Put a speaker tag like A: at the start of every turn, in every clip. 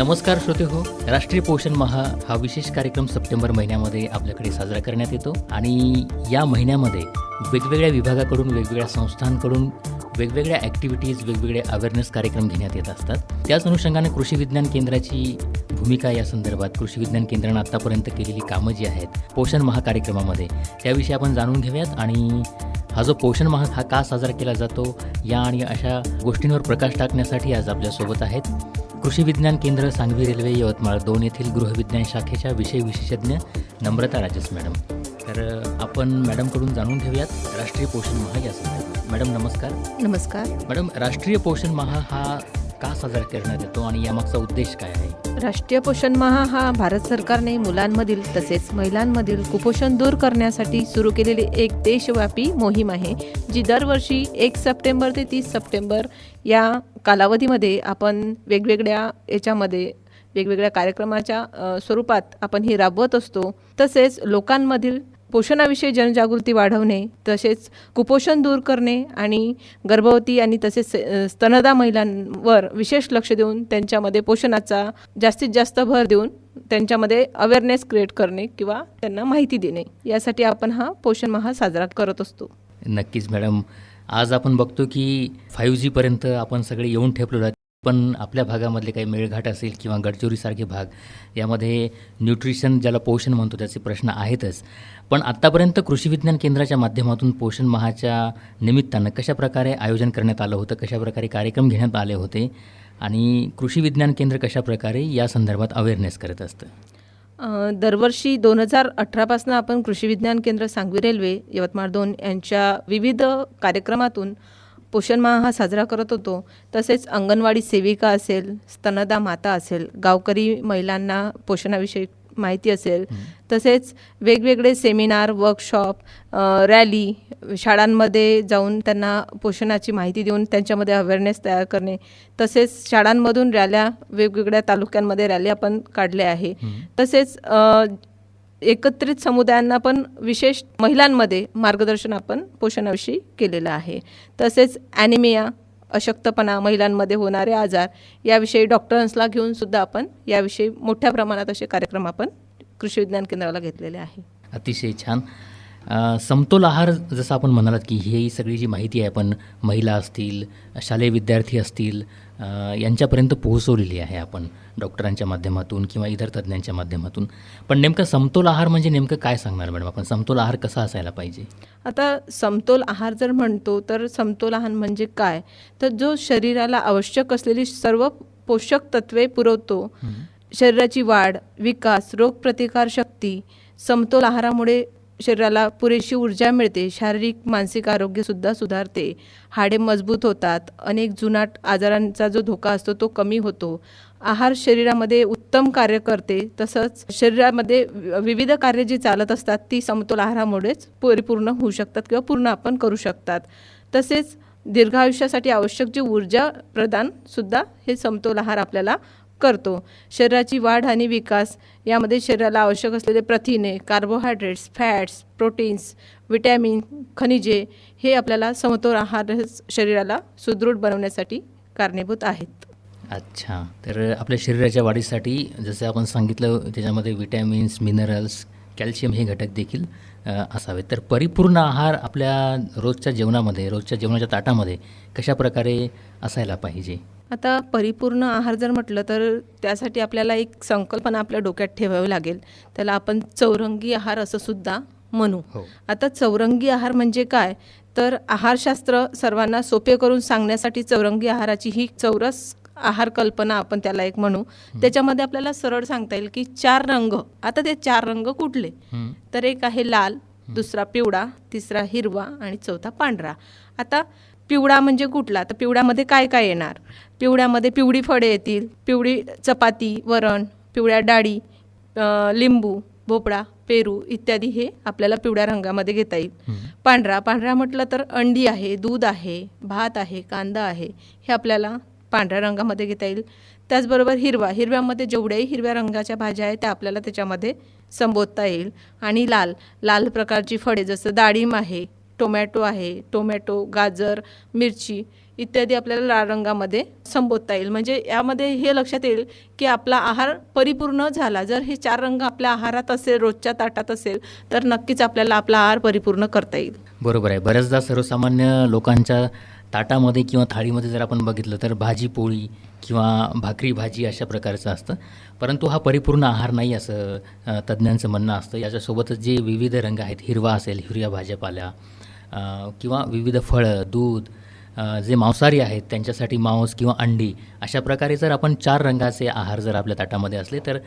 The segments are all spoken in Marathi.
A: नमस्कार श्रोते हो राष्ट्रीय पोषण महा हा विशेष कार्यक्रम सप्टेंबर महिन्यामध्ये आपल्याकडे साजरा करण्यात येतो आणि या महिन्यामध्ये वेगवेगळ्या विभागाकडून वेगवेगळ्या संस्थांकडून वेगवेगळ्या ॲक्टिव्हिटीज वेगवेगळे अवेअरनेस कार्यक्रम घेण्यात येत असतात. त्याच अनुषंगाने कृषी विज्ञान केंद्राची भूमिका या संदर्भात कृषी विज्ञान केंद्रानं आत्तापर्यंत केलेली कामं जी आहेत पोषण महाकार्यक्रमामध्ये त्याविषयी आपण जाणून घेऊयात आणि हा जो पोषण माह हा का साजरा केला जातो या आणि अशा गोष्टींवर प्रकाश टाकण्यासाठी आज आपल्यासोबत आहेत कृषी विज्ञान केंद्र सांगवी रेल्वे यवतमाळ दोन येथील गृहविज्ञान शाखेच्या विषय विशेषज्ञ नम्रता राजेश मॅडम. तर आपण मॅडमकडून जाणून घेऊयात राष्ट्रीय पोषण माह या संदर्भात. मॅडम नमस्कार.
B: नमस्कार.
A: मॅडम राष्ट्रीय पोषण माह हा का साजरा करण्यात येतो आणि यामागचा उद्देश काय आहे?
B: राष्ट्रीय पोषण माह हा भारत सरकारने मुलांमधील तसेच महिलांमधील कुपोषण दूर करण्यासाठी सुरू केलेली एक देशव्यापी मोहीम आहे जी दरवर्षी एक सप्टेंबर ते तीस सप्टेंबर या कालावधीमध्ये आपण वेगवेगळ्या याच्यामध्ये वेगवेगळ्या कार्यक्रमाच्या स्वरूपात आपण ही राबवत असतो. तसेच लोकांमधील पोषणाविषयी जनजागृती वाढवणे तसेच कुपोषण दूर करणे आणि गर्भवती आणि तसेच स्तनदा महिलांवर विशेष लक्ष देऊन त्यांच्यामध्ये पोषणाचा जास्तीत जास्त भर देऊन त्यांच्यामध्ये अवेअरनेस क्रिएट करणे किंवा त्यांना माहिती देणे. यासाठी आपण हा पोषण माह साजरा करत असतो.
A: नक्कीच मॅडम. आज आपण बघतो की फाईव्ह जीपर्यंत आपण सगळे येऊन ठेपलेलो आहेत पण आपल्या भागामधले काही मेळघाट असेल किंवा गडचिरोलीसारखे भाग यामध्ये न्यूट्रिशन ज्याला पोषण म्हणतो त्याचे प्रश्न आहेतच. पण आत्तापर्यंत कृषी विज्ञान केंद्राच्या माध्यमातून पोषण महाच्या निमित्तानं कशाप्रकारे आयोजन करण्यात आलं होतं कशाप्रकारे कार्यक्रम घेण्यात आले होते आणि कृषी विज्ञान केंद्र कशाप्रकारे या संदर्भात अवेअरनेस करत असतं?
B: दरवर्षी दोन हजार अठरापासून आपण कृषी विज्ञान केंद्र सांगवी रेल्वे यवतमाळ दोन यांच्या विविध कार्यक्रमातून पोषण माह हा साजरा करत होतो. तसेच अंगणवाडी सेविका असेल स्तनदा माता असेल गावकरी महिलांना पोषणाविषयी माहिती असेल. तसेच वेगवेगळे सेमिनार वर्कशॉप रॅली शाळांमध्ये जाऊन त्यांना पोषणाची माहिती देऊन त्यांच्यामध्ये अवेअरनेस तयार करणे. तसेच शाळांमधून रॅल्या वेगवेगळ्या तालुक्यांमध्ये रॅली आपण काढल्या आहे. तसेच एकत्रित समुदायांना पण विशेष महिलांमध्ये मार्गदर्शन आपण पोषणाविषयी केलेलं आहे. तसेच ॲनिमिया अशक्तपणा महिलांमध्ये होणारे आजार याविषयी डॉक्टरांसला घेऊन सुद्धा आपण याविषयी मोठ्या प्रमाणात असे कार्यक्रम आपण कृषी विज्ञान केंद्राला घेतलेले आहे.
A: अतिशय छान. समतोल आहार जसं आपण म्हणालात की ही सगळी जी माहिती आहे आपण महिला असतील शालेय विद्यार्थी असतील यांच्यापर्यंत पोहोचवलेली आहे आपण डॉक्टरांच्या माध्यमातून किंवा इतर तज्ज्ञांच्या माध्यमातून. पण नेमकं समतोल आहार म्हणजे नेमकं काय सांगणार मॅडम? आपण समतोल आहार कसा असायला पाहिजे?
B: आता समतोल आहार जर म्हणतो तर समतोल आहार म्हणजे काय? तर जो शरीराला आवश्यक असलेली सर्व पोषक तत्वे पुरवतो. शरीराची वाढ विकास रोगप्रतिकार शक्ती समतोल आहारामुळे शरीराला पुरेशी ऊर्जा मिळते शारीरिक मानसिक आरोग्यसुद्धा सुधारते. हाडे मजबूत होतात. अनेक जुनाट आजारांचा जो धोका असतो तो कमी होतो. आहार शरीरामध्ये उत्तम कार्य करते. तसंच शरीरामध्ये विविध कार्य जी चालत असतात ती समतोल आहारामुळेच परिपूर्ण होऊ शकतात किंवा पूर्ण आपण करू शकतात. तसेच दीर्घायुष्यासाठी आवश्यक जी ऊर्जा प्रदान सुद्धा हे समतोल आहार आपल्याला करतो. शरीराची वाढ आणि विकास यामध्ये शरीराला आवश्यक असलेले प्रथिने कार्बोहायड्रेट्स फॅट्स प्रोटीन्स विटॅमिन खनिजे हे आपल्याला समतोल आहार शरीराला सुदृढ बनवण्यासाठी कारणीभूत आहेत.
A: अच्छा. तर आपल्या शरीराच्या वाढीसाठी जसं आपण सांगितलं त्याच्यामध्ये विटॅमिन्स मिनरल्स कॅल्शियम हे घटक देखील असावेत. तर परिपूर्ण आहार आपल्या रोजच्या जेवणामध्ये रोजच्या जेवणाच्या ताटामध्ये कशाप्रकारे असायला पाहिजे?
B: आता परिपूर्ण आहार जर म्हटलं तर त्यासाठी आपल्याला एक संकल्पना आपल्या डोक्यात ठेवावी लागेल. त्याला आपण चौरंगी आहार असं सुद्धा म्हणू.
A: हो.
B: आता चौरंगी आहार म्हणजे काय? तर आहारशास्त्र सर्वांना सोपे करून सांगण्यासाठी चौरंगी आहाराची ही चौरस आहार कल्पना आपण त्याला एक म्हणू. त्याच्यामध्ये आपल्याला सरळ सांगता येईल की चार रंग. आता ते चार रंग कुठले. तर एक आहे लाल दुसरा पिवळा तिसरा हिरवा आणि चौथा पांढरा. आता पिवळा म्हणजे कुठला? तर पिवळ्यामध्ये काय काय येणार? पिवळ्यामध्ये पिवळी फळे येतील पिवळी चपाती वरण पिवळ्या डाळी लिंबू भोपळा पेरू इत्यादी हे आपल्याला पिवळ्या रंगामध्ये घेता येईल. पांढरा पांढरा म्हटलं तर अंडी आहे दूध आहे भात आहे कांदा आहे. हे आपल्याला पांढऱ्या रंगामध्ये घेता येईल. त्याचबरोबर हिरवा हिरव्यामध्ये जेवढ्याही हिरव्या रंगाच्या भाज्या आहेत त्या आपल्याला त्याच्यामध्ये संबोधता येईल. आणि लाल लाल प्रकारची फळे जसं डाळिंब आहे टोमॅटो आहे टोमॅटो गाजर मिरची इत्यादी आपल्याला लाल रंगामध्ये संबोधता येईल. म्हणजे यामध्ये हे लक्षात येईल की आपला आहार परिपूर्ण झाला. जर हे चार रंग आपल्या आहारात असेल रोजच्या ताटात असेल तर नक्कीच आपल्याला आपला आहार परिपूर्ण करता येईल.
A: बरोबर आहे. बऱ्याचदा सर्वसामान्य लोकांच्या ताटामध्ये किंवा थाळीमध्ये जर आपण बघितलं तर भाजी पोळी किंवा भाकरी भाजी अशा प्रकारचं असतं. परंतु हा परिपूर्ण आहार नाही असं तज्ज्ञांचं म्हणणं असतं. याच्यासोबतच जे विविध रंग आहेत हिरवा असेल हिरव्या भाज्यापाल्या किंवा विविध फळं दूध जे मांसाहारी आहेत त्यांच्यासाठी मांस किंवा अंडी अशा प्रकारे जर आपण चार रंगाचे आहार जर आपल्या ताटामध्ये असले तर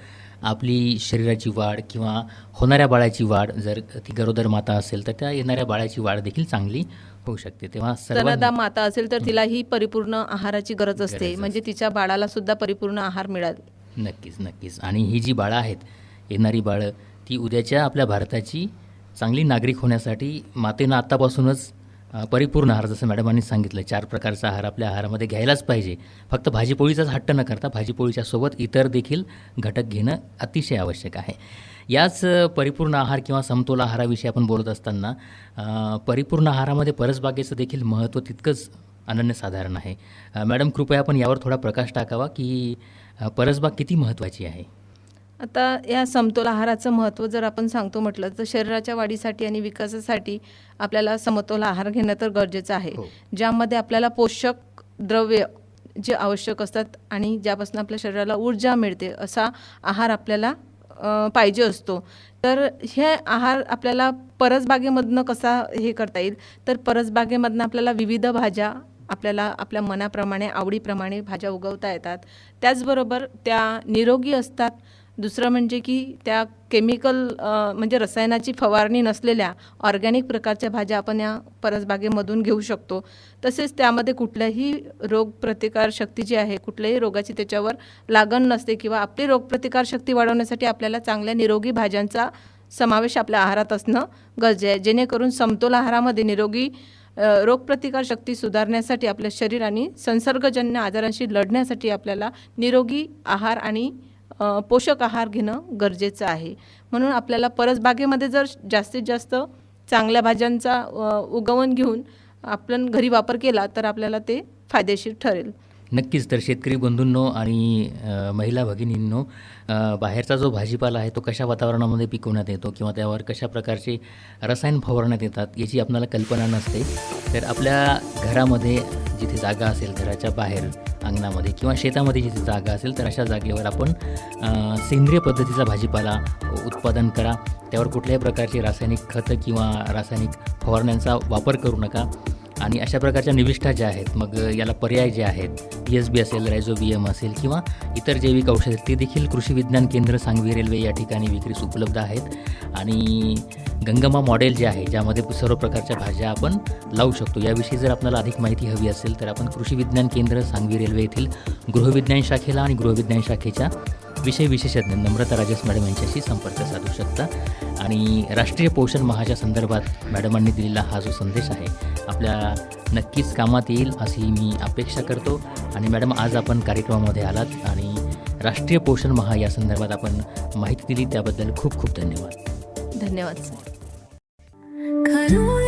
A: आपली शरीराची वाढ किंवा होणाऱ्या बाळाची वाढ जर ती गरोदर माता असेल तर त्या येणाऱ्या बाळाची वाढ देखील चांगली होऊ शकते. तेव्हा सर्वांनी
B: माता असेल तर तिला ही परिपूर्ण आहाराची गरज असते. म्हणजे तिच्या बाळाला सुद्धा परिपूर्ण आहार मिळाल.
A: नक्कीच नक्कीच. आणि ही जी बाळं आहेत येणारी बाळं ती उद्याच्या आपल्या भारताची चांगली नागरिक होण्यासाठी मातेनं आत्तापासूनच परिपूर्ण आहार जसं मॅडमांनी सांगितलं चार प्रकारचा आहार आपल्या आहारामध्ये घ्यायलाच पाहिजे. फक्त भाजीपोळीचाच हट्ट न करता भाजीपोळीच्या सोबत इतर देखील घटक घेणं अतिशय आवश्यक आहे. याच परिपूर्ण आहार किंवा समतोल आहाराविषयी आपण बोलत असताना परिपूर्ण आहारामध्ये परसबागेचं देखील महत्त्व तितकंच अनन्यसाधारण आहे. मॅडम कृपया आपण यावर थोडा प्रकाश टाकावा की परसबाग किती महत्त्वाची आहे?
B: आता या समतोल आहाराचं महत्त्व जर आपण सांगतो म्हटलं तर शरीराच्या वाढीसाठी आणि विकासासाठी आपल्याला समतोल आहार घेणं तर गरजेचं आहे.
A: हो.
B: ज्यामध्ये आपल्याला पोषक द्रव्य जे आवश्यक असतात आणि ज्यापासून आपल्या शरीराला ऊर्जा मिळते असा आहार आपल्याला पाहिजे असतो. तर हे आहार आपल्याला परसबागेमधनं कसा हे करता येईल? तर परसबागेमधनं आपल्याला विविध भाज्या आपल्याला आपल्या मनाप्रमाणे आवडीप्रमाणे भाज्या उगवता येतात. त्याचबरोबर त्या निरोगी असतात. दुसरं म्हणजे की त्या केमिकल म्हणजे रसायनाची फवारणी नसलेल्या ऑर्गॅनिक प्रकारच्या भाज्या आपण या परसबागेमधून घेऊ शकतो. तसेच त्यामध्ये कुठल्याही रोगप्रतिकारशक्ती जी आहे कुठल्याही रोगाची त्याच्यावर लागण नसते किंवा आपली रोगप्रतिकारशक्ती वाढवण्यासाठी आपल्याला चांगल्या निरोगी भाज्यांचा समावेश आपल्या आहारात असणं गरजे आहे. जेणेकरून समतोल आहारामध्ये निरोगी रोगप्रतिकारशक्ती रोगप्रतिकार शक्ती सुधारण्यासाठी आपल्या शरीर आणि संसर्गजन्य आजारांशी लढण्यासाठी आपल्याला निरोगी आहार आणि पोषक आहार घेणं गरजेचं आहे. म्हणून आपल्याला परसबागेमध्ये जर जास्तीत जास्त चांगल्या भाज्यांचा उगवण घेऊन आपण घरी वापर केला तर आपल्याला ते फायदेशीर ठरेल.
A: नक्कीच तर शेतकरी बंधूंनो आणि महिला भगिनींनो बाहेरचा जो भाजीपाला आहे तो कशा वातावरणामध्ये पिकवण्यात येतो किंवा त्यावर कशा प्रकारचे रसायन फवारण्यात येतात याची आपल्याला कल्पना नसते. तर आपल्या घरामध्ये जिथे जागा असेल घराच्या बाहेर अंगणामध्ये किंवा शेतामध्ये जिथे जागा असेल तर अशा जागेवर आपण सेंद्रिय पद्धतीचा भाजीपाला उत्पादन करा. त्यावर कुठल्याही प्रकारचे रासायनिक खतं किंवा रासायनिक फवारण्यांचा वापर करू नका. आणि अशा प्रकारच्या निविष्ठा ज्या आहेत मग याला पर्याय जे आहेत पी एस बी असेल रायझो बी एम असेल किंवा इतर जैविक औषधे ते देखील कृषी विज्ञान केंद्र सांगवी रेल्वे या ठिकाणी विक्रीस उपलब्ध आहेत. आणि गंगमा मॉडेल जे आहे ज्यामध्ये सर्व प्रकारच्या भाज्या आपण लावू शकतो. याविषयी जर आपल्याला अधिक माहिती हवी असेल तर आपण कृषी विज्ञान केंद्र सांगवी रेल्वे येथील गृहविज्ञान शाखेला आणि गृहविज्ञान शाखेच्या विषय विशेषज्ञ नम्रता राजेश मॅडम यांच्याशी संपर्क साधू शकता. आणि राष्ट्रीय पोषण माहाच्या संदर्भात मॅडमांनी दिलेला हा जो संदेश आहे आपल्या नक्कीच कामात येईल अशी मी अपेक्षा करतो. आणि मॅडम आज आपण कार्यक्रमामध्ये आलात आणि राष्ट्रीय पोषण महा या संदर्भात आपण माहिती दिली त्याबद्दल खूप खूप धन्यवाद.
B: धन्यवाद सर.
C: खरों